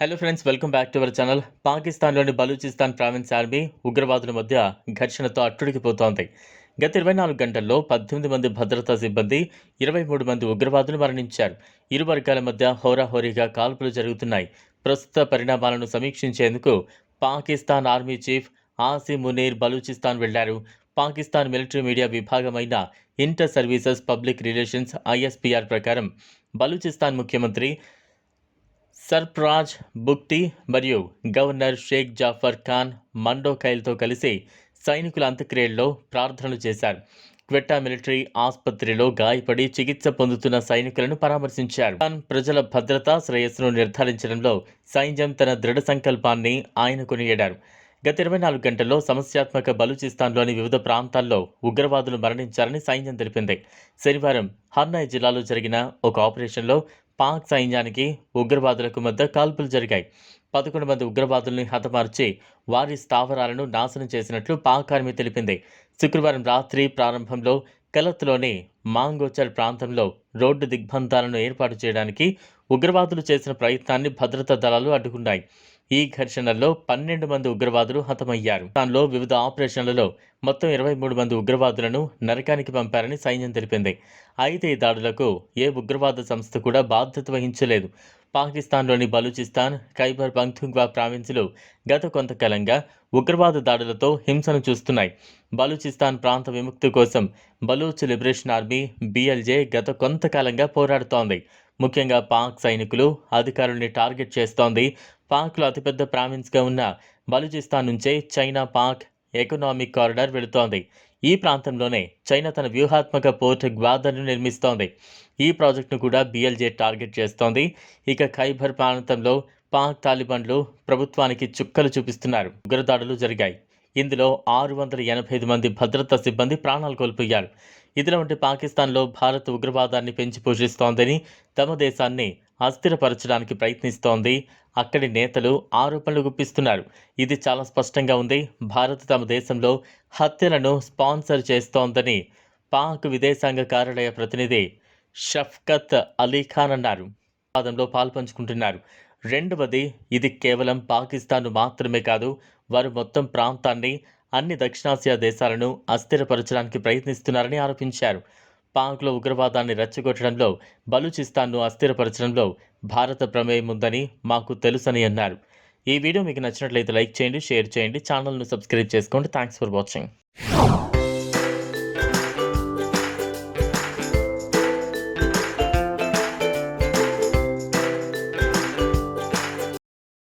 Hello friends welcome back to our channel పాకిస్తాన్లోని Balochistan province army ఉగ్రవాదుల మధ్య ఘర్షణతో అట్టుడికిపోతోంది. గత ఇరవై నాలుగు గంటల్లో పద్దెనిమిది మంది భద్రతా సిబ్బంది ఇరవై మూడు మంది ఉగ్రవాదులు మరణించారు. ఇరు వర్గాల మధ్య హోరాహోరీగా కాల్పులు జరుగుతున్నాయి. ప్రస్తుత పరిణామాలను సమీక్షించేందుకు పాకిస్తాన్ ఆర్మీ చీఫ్ ఆసి మునీర్ బలూచిస్తాన్ వెళ్ళారు. Pakistan military media విభాగమైన inter services public relations ISPR ప్రకారం బలూచిస్తాన్ ముఖ్యమంత్రి సర్ప్రాజ్ బుక్టీ మరియు గవర్నర్ షేక్ జాఫర్ ఖాన్ మండోకైల్తో కలిసి సైనికుల అంత్యక్రియల్లో ప్రార్థనలు చేశారు. క్వెట్టా మిలిటరీ ఆసుపత్రిలో గాయపడి చికిత్స పొందుతున్న సైనికులను పరామర్శించారు. ఖాన్ ప్రజల భద్రతా శ్రేయస్సును నిర్ధారించడంలో సైన్యం తన దృఢ సంకల్పాన్ని ఆయన కొనియాడారు. గత ఇరవై నాలుగు గంటల్లో సమస్యాత్మక బలూచిస్తాన్లోని వివిధ ప్రాంతాల్లో ఉగ్రవాదులు మరణించారని సైన్యం తెలిపింది. శనివారం హర్నాయ్ జిల్లాలో జరిగిన ఒక ఆపరేషన్లో పాక్ సైన్యానికి ఉగ్రవాదులకు మధ్య కాల్పులు జరిగాయి. పదకొండు మంది ఉగ్రవాదుల్ని హతమార్చి వారి స్థావరాలను నాశనం చేసినట్లు పాక్ ఆర్మీ తెలిపింది. శుక్రవారం రాత్రి ప్రారంభంలో కలత్లోని మాంగోచర్ ప్రాంతంలో రోడ్డు దిగ్బంధాలను ఏర్పాటు చేయడానికి ఉగ్రవాదులు చేసిన ప్రయత్నాన్ని భద్రతా దళాలు అడ్డుకున్నాయి. ఈ ఘర్షణల్లో పన్నెండు మంది ఉగ్రవాదులు హతమయ్యారు. దానిలో వివిధ ఆపరేషన్లలో మొత్తం ఇరవై మూడు మంది ఉగ్రవాదులను నరకానికి పంపారని సైన్యం తెలిపింది. అయితే ఈ దాడులకు ఏ ఉగ్రవాద సంస్థ కూడా బాధ్యత వహించలేదు. పాకిస్తాన్లోని బలూచిస్తాన్ ఖైబర్ పంక్తుంగ్వా ప్రావిన్సులు గత కొంతకాలంగా ఉగ్రవాద దాడులతో హింసను చూస్తున్నాయి. బలూచిస్తాన్ ప్రాంత విముక్తి కోసం బలూచ్ లిబరేషన్ ఆర్మీ బీఎల్జే గత కొంతకాలంగా పోరాడుతోంది. ముఖ్యంగా పాక్ సైనికులు అధికారుల్ని టార్గెట్ చేస్తోంది పాక్లో అతిపెద్ద ప్రావిన్స్గా ఉన్న బలుచిస్తాన్ నుంచే చైనా పాక్ ఎకనామిక్ కారిడార్ వెళుతోంది. ఈ ప్రాంతంలోనే చైనా తన వ్యూహాత్మక పోర్ట్ గ్వాదర్ను నిర్మిస్తోంది. ఈ ప్రాజెక్టును కూడా బిఎల్జే టార్గెట్ చేస్తోంది. ఇక ఖైబర్ ప్రాంతంలో పాక్ తాలిబాన్లు ప్రభుత్వానికి చుక్కలు చూపిస్తున్నారు. ఉగ్రదాడులు జరిగాయి. ఇందులో ఆరు వందల ఎనభై ఐదు మంది భద్రతా సిబ్బంది ప్రాణాలు కోల్పోయారు. ఇదిలా ఉంటే పాకిస్తాన్లో భారత్ ఉగ్రవాదాన్ని పెంచి పోషిస్తోందని తమ దేశాన్ని అస్థిరపరచడానికి ప్రయత్నిస్తోంది. అక్కడి నేతలు ఆరోపణలు గుప్పిస్తున్నారు. ఇది చాలా స్పష్టంగా ఉంది. భారత్ తమ దేశంలో హత్యలను స్పాన్సర్ చేస్తోందని పాక్ విదేశాంగ కార్యాలయ ప్రతినిధి షఫ్కత్ అలీ ఖాన్ అన్నారు. వివాదంలో పాల్పంచుకుంటున్నారు. రెండవది ఇది కేవలం పాకిస్తాన్ను మాత్రమే కాదు వారు మొత్తం ప్రాంతాన్ని అన్ని దక్షిణాసియా దేశాలను అస్థిరపరచడానికి ప్రయత్నిస్తున్నారని ఆరోపించారు. పాక్లో ఉగ్రవాదాన్ని రెచ్చగొట్టడంలో బలూచిస్తాన్ను అస్థిరపరచడంలో భారత ప్రమేయం ఉందని మాకు తెలుసని అన్నారు. ఈ వీడియో మీకు నచ్చినట్లయితే లైక్ చేయండి షేర్ చేయండి ఛానల్ను సబ్స్క్రైబ్ చేసుకోండి. Thanks for watching.